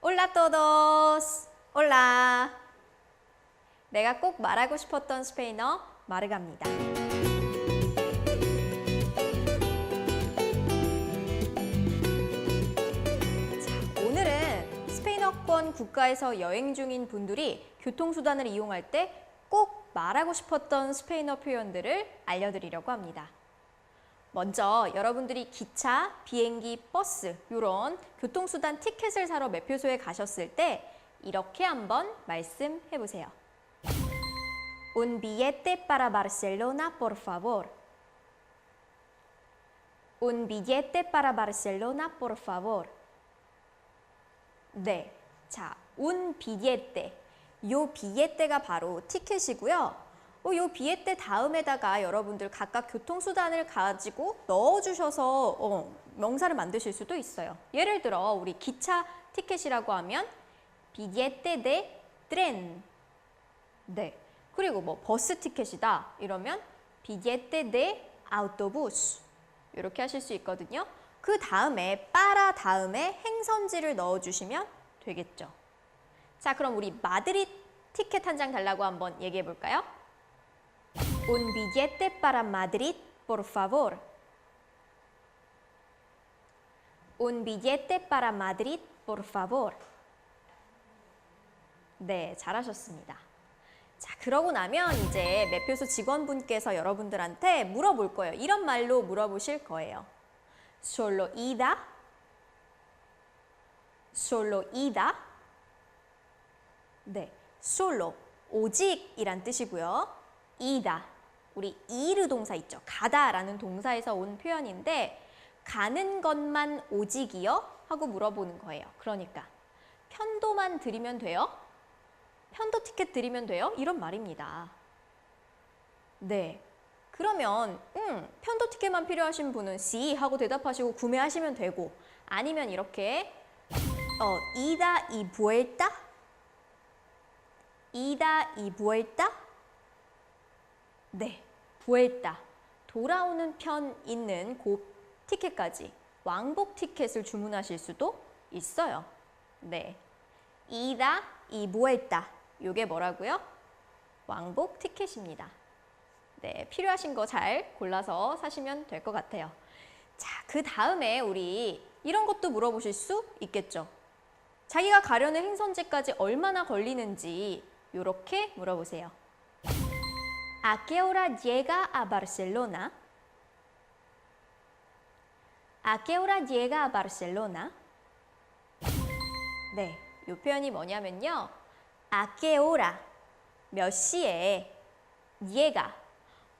Hola todos. Hola. 내가 꼭 말하고 싶었던 스페인어 마르갑니다. 자, 오늘은 스페인어권 국가에서 여행 중인 분들이 교통수단을 이용할 때 꼭 말하고 싶었던 스페인어 표현들을 알려드리려고 합니다. 먼저 여러분들이 기차, 비행기, 버스 이런 교통수단 티켓을 사러 매표소에 가셨을 때 이렇게 한번 말씀해 보세요. Un billete para Barcelona, por favor. Un billete para Barcelona, por favor. 네. 자, un billete. 요 billete가 바로 티켓이고요. 어, 요 비에떼 다음에다가 여러분들 각각 교통수단을 가지고 넣어주셔서 어, 명사를 만드실 수도 있어요. 예를 들어 우리 기차 티켓이라고 하면 비에떼 데 트렌 네. 그리고 뭐 버스 티켓이다 이러면 비에떼 데 아우토부스 이렇게 하실 수 있거든요. 그 다음에 빠라 다음에 행선지를 넣어주시면 되겠죠. 자 그럼 우리 마드리 티켓 한 장 달라고 한번 얘기해 볼까요? Un billete para Madrid, por favor. Un billete para Madrid, por favor. 네, 잘하셨습니다. 자, 그러고 나면 이제 매표소 직원분께서 여러분들한테 물어볼 거예요. 이런 말로 물어보실 거예요. Solo ida. Solo ida. 네, solo 오직이란 뜻이고요. 이다. 우리 이르 동사 있죠. 가다라는 동사에서 온 표현인데 가는 것만 오직이요? 하고 물어보는 거예요. 그러니까 편도만 드리면 돼요? 편도 티켓 드리면 돼요? 이런 말입니다. 네. 그러면 음, 편도 티켓만 필요하신 분은 C 하고 대답하시고 구매하시면 되고 아니면 이렇게 어, 이다 이 vuelta 이다 이 vuelta 네, 부엘타 돌아오는 편 있는 그 티켓까지 왕복 티켓을 주문하실 수도 있어요. 네, 이다 이 부엘타 요게 뭐라고요? 왕복 티켓입니다. 네, 필요하신 거 잘 골라서 사시면 될 것 같아요. 자, 그 다음에 우리 이런 것도 물어보실 수 있겠죠. 자기가 가려는 행선지까지 얼마나 걸리는지 이렇게 물어보세요. ¿A qué hora llega a Barcelona? ¿A qué hora llega a Barcelona? 네, 이 표현이 뭐냐면요. ¿A qué hora? 몇 시에 llega?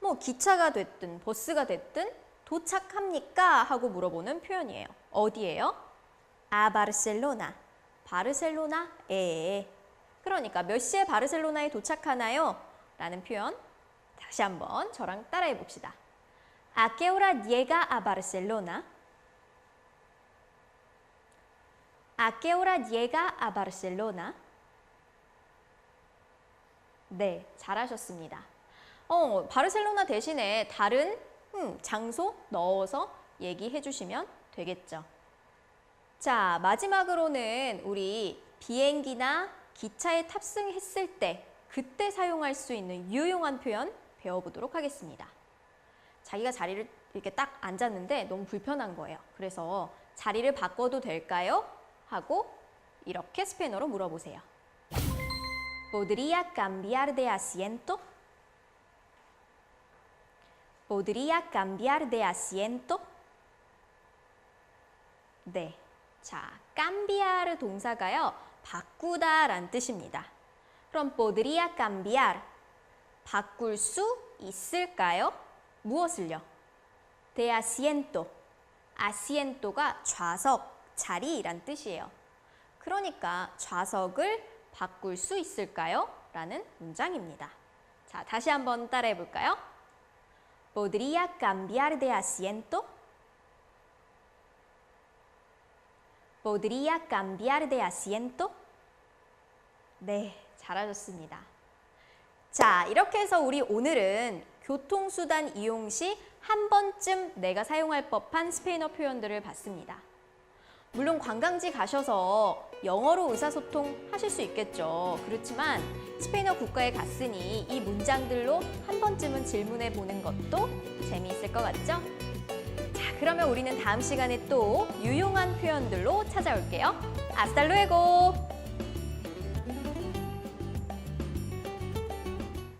뭐 기차가 됐든 버스가 됐든 도착합니까? 하고 물어보는 표현이에요. 어디에요? A Barcelona. 바르셀로나에. 그러니까 몇 시에 바르셀로나에 도착하나요? 라는 표현 다시 한번 저랑 따라해 봅시다. ¿A qué hora llega a Barcelona? ¿A qué hora llega a Barcelona? 네, 잘하셨습니다. 어, 바르셀로나 대신에 다른 음, 장소 넣어서 얘기해 주시면 되겠죠. 자, 마지막으로는 우리 비행기나 기차에 탑승했을 때 그때 사용할 수 있는 유용한 표현 배워보도록 하겠습니다. 자기가 자리를 이렇게 딱 앉았는데 너무 불편한 거예요. 그래서 자리를 바꿔도 될까요? 하고 이렇게 스페인어로 물어보세요. ¿Podría cambiar de asiento? ¿Podría cambiar de asiento? 네. 자, cambiar 동사가요. 바꾸다 란 뜻입니다. 그럼 podría cambiar 바꿀 수 있을까요? 무엇을요? de asiento. asiento가 좌석, 자리란 뜻이에요. 그러니까 좌석을 바꿀 수 있을까요? 라는 문장입니다. 자, 다시 한번 따라해 볼까요? podría cambiar de asiento? podría cambiar de asiento? 네, 잘하셨습니다. 자, 이렇게 해서 우리 오늘은 교통수단 이용 시 한 번쯤 내가 사용할 법한 스페인어 표현들을 봤습니다. 물론 관광지 가셔서 영어로 의사소통 하실 수 있겠죠. 그렇지만 스페인어 국가에 갔으니 이 문장들로 한 번쯤은 질문해 보는 것도 재미있을 것 같죠? 자, 그러면 우리는 다음 시간에 또 유용한 표현들로 찾아올게요. 아스탈루에고!